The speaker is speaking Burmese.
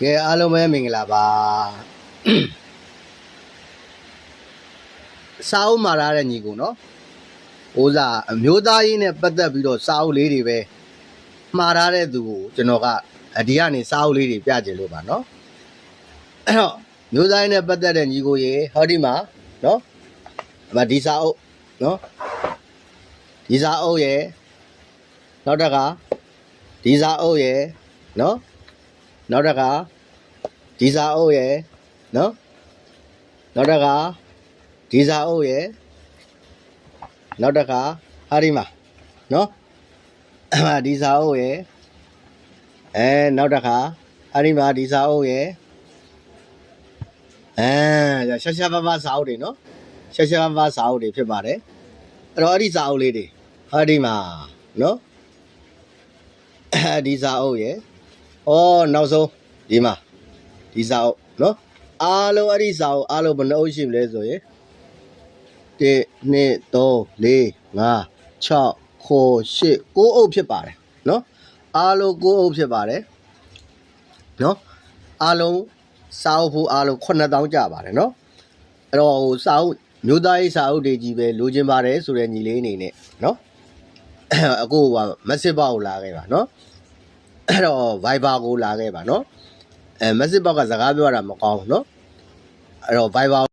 ကဲအားလုံးပဲမင်္ဂလာပါစာအုပ်မှာရတဲ့ညီကိုနော်ဥစားအမျိုးသားရေးနဲ့ပတ်သက်ပြီးတော့စာအုပ်လေးတွေပဲမှားထားတဲ့သူကိုကျွန်တော်ကအဒီကနေစာအုပ်လေးတွေပြချင်လို့ပါနော်အဲ့တော့မျိုးသားရေးနဲ့ပတ်သက်တဲ့ညီကိုရေဟောဒီမှာနော်အမဒီစာအုပ်နော်ဒီစာအုပ်ရေနောက်တစ်ခါဒီစာအုပ်ရေနော် နောက်တစ်ခါဒီစာအုပ်ရယ်နော်နောက်တစ်ခါဒီစာအုပ်ရယ်နောက်တစ်ခါဟာဒီမှာနော်ဒီစာအုပ်ရယ်အဲနောက်တစ်ခါဟာဒီမှာဒီစာအုပ်ရယ်အဲရှာရှာပါပါစာအုပ်တွေနော်ရှာရှာပါပါစာအုပ်တွေဖြစ်ပါတယ်အဲ့တော့အဲ့ဒီစာအုပ်လေးတွေဟာဒီမှာနော်ဒီစာအုပ်ရယ်။ အော်နောက်ဆုံးဒီမှာဒီစာအုပ်နော်အားလုံးအဲ့ဒီစာအုပ်အားလုံးဘယ်နှအုပ်ရှိမလဲဆိုရင်1 2 3 4 5 6 9 10 9အုပ်ဖြစ်ပါတယ်နော်အားလုံး9အုပ်ဖြစ်ပါတယ်နော်အားလုံးစာအုပ်ဖို့အားလုံး9000ကျပါတယ်နော်အဲ့တော့ဟိုစာအုပ်မျိုးသားရေးစာအုပ်တွေကြီးပဲလိုချင်ပါတယ်ဆိုတဲ့ညီလေးအနေနဲ့နော်အခုကမက်ဆေ့ဘောက်လာခဲ့ပါနော် အဲ့တော့ Viber ကိုလာခဲ့ပါနော်အဲ message box ကစကားပြောတာမကောင်းဘူးနော်အဲ့တော့ Viber